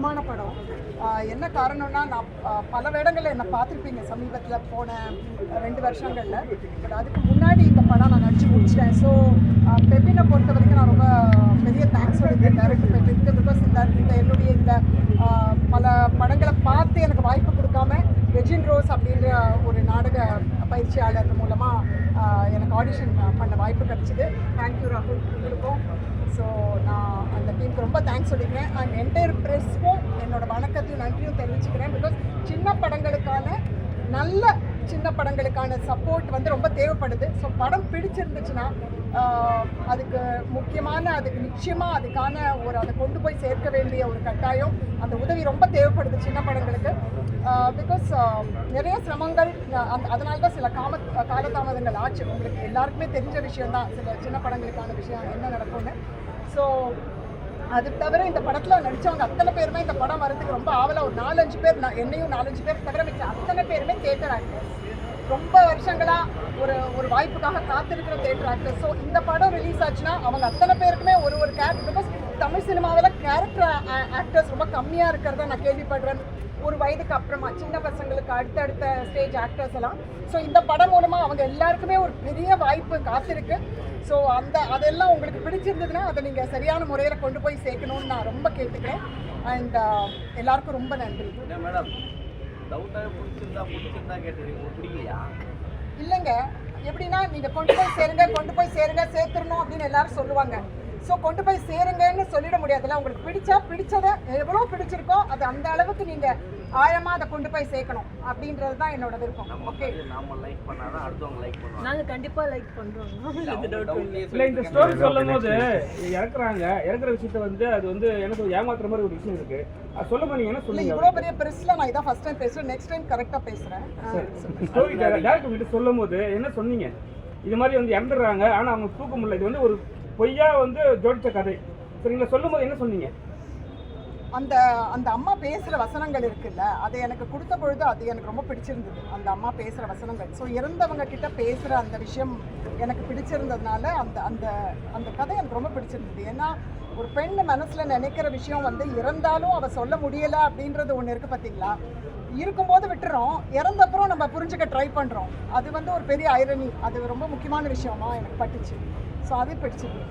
வருமான படம். என்ன காரணம்னா நான் பல வேடங்களில் என்னை பார்த்துருப்பீங்க. சமீபத்தில் போன ரெண்டு வருஷங்களில். பட் அதுக்கு முன்னாடி இந்த படம் நான் நடிச்சு முடிச்சிட்டேன். ஸோ பெப்பினை பொறுத்த வரைக்கும் நான் ரொம்ப பெரிய தேங்க்ஸ் சொல்லியிருக்கேன் டேரக்டர் இருக்க பிகாஸ் இந்த இந்த என்னுடைய இந்த பல படங்களை பார்த்து எனக்கு வாய்ப்பு கொடுக்காம ரெஜின் ரோஸ் அப்படின்ற ஒரு நாடக பயிற்சியாளர் மூலமாக எனக்கு ஆடிஷன் பண்ண வாய்ப்பு கிடச்சிது. தேங்க்யூ ராகுல். உங்களுக்கும் ஸோ நான் அந்த டீமுக்கு ரொம்ப தேங்க்ஸ் சொல்லிக்கிறேன். அண்ட் என்டையர் ப்ரெஸ்க்கும் என்னோட வணக்கத்தையும் நன்றியும் தெரிவிச்சுக்கிறேன். பிகாஸ் சின்ன படங்களுக்கான நல்ல சின்ன படங்களுக்கான சப்போர்ட் வந்து ரொம்ப தேவைப்படுது. ஸோ படம் பிடிச்சிருந்துச்சுன்னா அதுக்கு முக்கியமான அதுக்கு நிச்சயமாக அதுக்கான ஒரு அதை கொண்டு போய் சேர்க்க வேண்டிய ஒரு கட்டாயம் அந்த உதவி ரொம்ப தேவைப்படுது சின்ன படங்களுக்கு. பிகாஸ் நிறைய சிரமங்கள் அந்த அதனால தான் சில காம காலதாமதங்கள் ஆச்சு. உங்களுக்கு எல்லாருக்குமே தெரிஞ்ச விஷயம் தான் சில சின்ன படங்களுக்கான விஷயம் என்ன நடக்கும்னு. ஸோ அது தவிர இந்த படத்தில் நடித்தவங்க அத்தனை பேருமே இந்த படம் வரதுக்கு ரொம்ப ஆவலாக ஒரு நாலஞ்சு பேர் நான் என்னையும் நாலஞ்சு பேர் தவிர மிச்சம் அத்தனை பேருமே தேட்டர் ஆக்டர்ஸ் ரொம்ப வருஷங்களாக ஒரு ஒரு வாய்ப்புக்காக காத்திருக்கிற தேட்டர் ஆக்டர் ஸோ இந்த படம் ரிலீஸ் ஆச்சுன்னா அவங்க அத்தனை பேருக்குமே ஒரு ஒரு கேரக்டர் பிகாஸ் தமிழ் சினிமாவில் கேரக்டர் ஆக்டர்ஸ் ரொம்ப கம்மியாக இருக்கிறத நான் கேள்விப்படுறேன். ஒரு வயதுக்கு அப்புறமா சின்ன பசங்களுக்கு அடுத்தடுத்த ஸ்டேஜ் ஆக்டர்ஸ் எல்லாம். ஸோ இந்த படம் மூலமாக அவங்க எல்லாருக்குமே ஒரு பெரிய வாய்ப்பு காத்திருக்கு. ஸோ அந்த அதெல்லாம் உங்களுக்கு பிடிச்சிருந்ததுன்னா அதை நீங்கள் சரியான முறையில் கொண்டு போய் சேர்க்கணும்னு நான் ரொம்ப கேட்டுக்கிறேன். அண்ட் எல்லாருக்கும் ரொம்ப நன்றி. மேடம் டவுட்டாக பிடிச்சிருந்தா பிடிச்சிருந்தா கேட்டது உங்களுக்கு பிடிக்கலையா? இல்லைங்க. எப்படின்னா நீங்கள் கொண்டு போய் சேருங்க கொண்டு போய் சேருங்க சேர்த்துடணும் அப்படின்னு எல்லாரும் சொல்லுவாங்க. ஸோ கொண்டு போய் சேருங்கன்னு சொல்லிட முடியாதுல்ல. உங்களுக்கு பிடிச்சா பிடிச்சதை எவ்வளோ பிடிச்சிருக்கோ அது அந்த அளவுக்கு நீங்கள் ஆழமாக அதை கொண்டு போய் சேர்க்கணும். அப்படின்றது தான் என்னோட விருப்பம். ஓகே நாம லைக் பண்ணாதான் அடுத்தவங்க லைக் பண்ணுவாங்க. நாங்க கண்டிப்பா லைக் டவுட்லயே இல்லை இந்த ஸ்டோரி சொல்லும் போது இறக்குறாங்க. இறக்குற விஷயத்த வந்து அது வந்து எனக்கு ஏமாத்துற மாதிரி ஒரு விஷயம் இருக்கு. அது சொல்ல போனீங்க என்ன இல்லை சொன்னீங்க இவ்வளோ பெரிய பெருசில் நான் இதான் ஃபர்ஸ்ட் டைம் பேசுகிறேன் நெக்ஸ்ட் டைம் கரெக்டாக பேசுகிறேன் ஸ்டோரி டேரக்டர் கிட்ட சொல்லும் போது என்ன சொன்னீங்க? இது மாதிரி வந்து இறந்துடுறாங்க. ஆனால் அவங்க தூக்க முடியல இது வந்து ஒரு பொய்யா வந்து ஜோடிச்ச கதை. சரிங்களா சொல்லும் என்ன சொன்னீங்க? அந்த அந்த அம்மா பேசுகிற வசனங்கள் இருக்குல்ல அது எனக்கு கொடுத்த பொழுது அது எனக்கு ரொம்ப பிடிச்சிருந்தது. அந்த அம்மா பேசுகிற வசனங்கள். ஸோ இறந்தவங்க கிட்ட பேசுகிற அந்த விஷயம் எனக்கு பிடிச்சிருந்ததுனால அந்த அந்த அந்த கதை எனக்கு ரொம்ப பிடிச்சிருந்தது. ஏன்னா ஒரு பெண் மனசில் நினைக்கிற விஷயம் வந்து இறந்தாலும் அவள் சொல்ல முடியலை அப்படின்றது ஒன்று இருக்குது பார்த்தீங்களா இருக்கும்போது விட்டுறோம். இறந்தப்புறம் நம்ம புரிஞ்சுக்க ட்ரை பண்ணுறோம் அது வந்து ஒரு பெரிய ஐரணி அது ரொம்ப முக்கியமான விஷயமா எனக்கு பட்டுச்சு. ஸோ அது பிடிச்சிருக்கு